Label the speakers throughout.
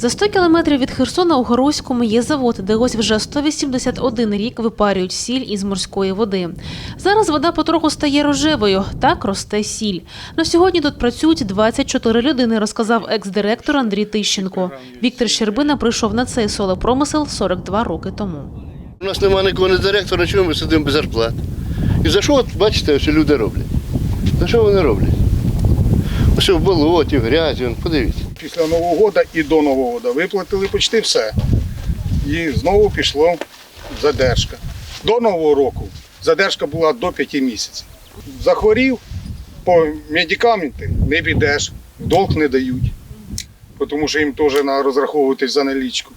Speaker 1: За 100 кілометрів від Херсона у Горуському є завод, де ось вже 181 рік випарюють сіль із морської води. Зараз вода потроху стає рожевою, так росте сіль. На сьогодні тут працюють 24 людини, розказав екс-директор Андрій Тищенко. Віктор Щербина прийшов на цей солепромисел 42 роки тому.
Speaker 2: У нас немає нікого не директора, чого ми сидимо без зарплат. І за що, от, бачите, що люди роблять? За що вони роблять? Ось в болоті, в грязі, подивіться.
Speaker 3: Після Нового року і до Нового року виплатили почти все. І знову пішло задержка. До Нового року задержка була до 5 місяців. Захворів по медикаменти не підеш, долг не дають, тому що їм теж треба розраховуватись за налічку.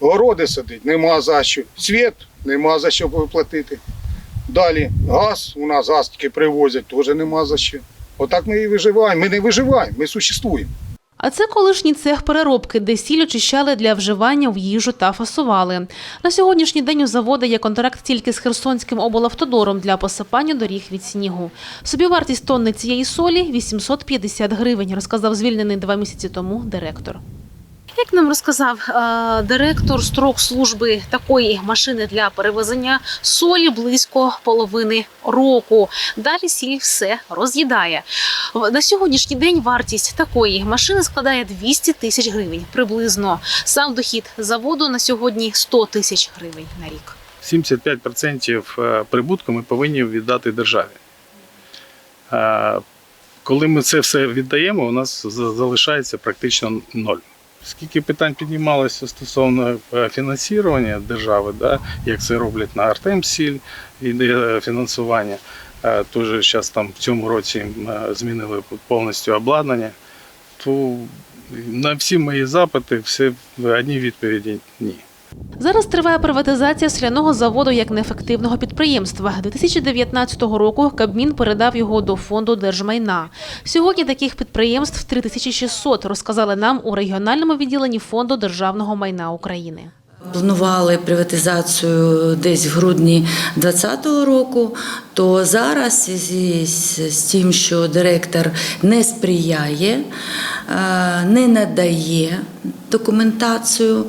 Speaker 3: Городи садить, нема за що. Світ нема за що платити. Далі газ, у нас газ тільки привозять, теж нема за що. Отак ми і виживаємо. Ми не виживаємо, ми существуємо.
Speaker 1: А це колишній цех переробки, де сіль очищали для вживання в їжу та фасували. На сьогоднішній день у заводу є контракт тільки з Херсонським облавтодором для посипання доріг від снігу. Собівартість тонни цієї солі 850 гривень, розказав звільнений два місяці тому директор. Як нам розказав е, директор строк служби такої машини для перевезення солі близько половини року. Далі сіль все роз'їдає. На сьогоднішній день вартість такої машини складає 200 тисяч гривень приблизно. Сам дохід заводу на сьогодні 100 тисяч гривень на рік.
Speaker 4: 75% е, прибутку ми повинні віддати державі. Е, Коли ми це все віддаємо, у нас залишається практично ноль. Скільки питань піднімалося стосовно е, фінансування держави, да, як це роблять на Артемсіль, іде фінансування. Е, Теж зараз там в цьому році е, змінили повністю обладнання. То на всі мої запити все в одній відповіді ні.
Speaker 1: Зараз триває приватизація сляного заводу як неефективного підприємства. 2019 року Кабмін передав його до фонду держмайна. Сьогодні таких підприємств 3600, розказали нам у регіональному відділенні фонду державного майна України.
Speaker 5: Планували приватизацію десь в грудні 2020 року, то зараз з тим, що директор не сприяє, е, не надає документацію.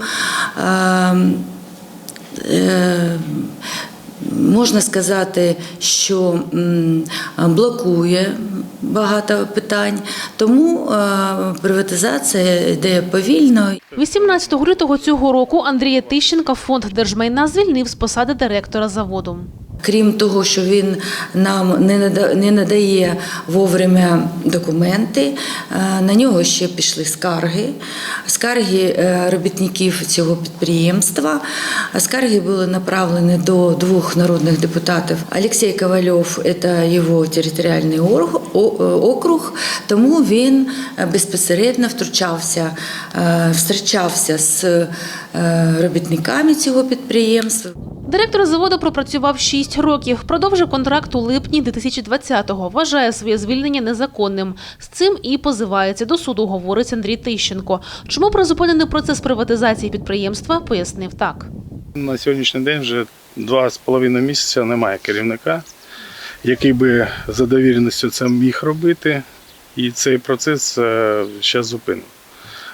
Speaker 5: Можна сказати, що блокує багато питань, тому е, приватизація йде повільно.
Speaker 1: 18 лютого цього року Андрія Тищенка фонд держмайна звільнив з посади директора заводу.
Speaker 5: Крім того, що він нам не надає вовремя документи, е, на нього ще пішли скарги. Скарги е, робітників цього підприємства. Скарги були направлені до двох народних депутатів. Олексій Ковальов це його територіальний е, округ, тому він безпосередньо втручався, зустрічався з робітниками цього підприємства.
Speaker 1: Директор заводу пропрацював 6 років, продовжив контракт у липні 2020-го. Вважає своє звільнення незаконним. З цим і позивається до суду, говорить Андрій Тищенко. Чому призупинений процес приватизації підприємства, пояснив так.
Speaker 4: На сьогоднішній день вже два з половиною місяця немає керівника, який би за довіреністю це міг робити. І цей процес зараз зупинено.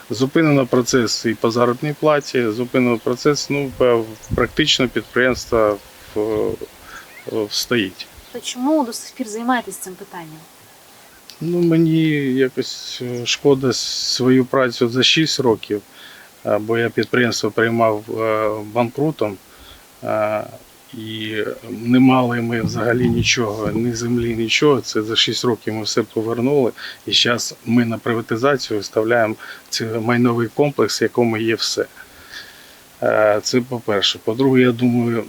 Speaker 4: Зупинено процес і по заробітній платі, зупинено процес, ну, е, практично підприємство в- в- стоїть.
Speaker 1: То чому до сих пір займаєтесь цим питанням?
Speaker 4: Ну, мені якось е, шкода свою працю за 6 років, е, бо я підприємство приймав е, банкрутом, е, і не мали ми взагалі нічого, ні землі, нічого. Це за 6 років ми все повернули. І зараз ми на приватизацію виставляємо цей майновий комплекс, в якому є все. Е, Це по-перше. По-друге, я думаю,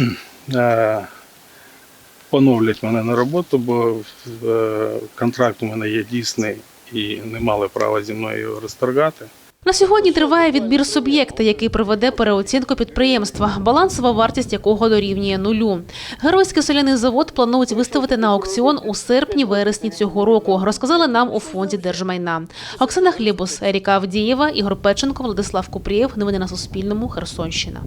Speaker 4: е, поновлять мене на роботу, бо е, контракт у мене є дійсний і не мали права зі мною його розторгати.
Speaker 1: На сьогодні триває відбір суб'єкта, який проведе переоцінку підприємства, балансова вартість якого дорівнює нулю. Геройський соляний завод планують виставити на аукціон у серпні-вересні цього року. Розказали нам у фонді держмайна. Оксана Хлібус, Еріка Авдієва, Ігор Печенко, Владислав Купрієв. Новини на Суспільному. Херсонщина.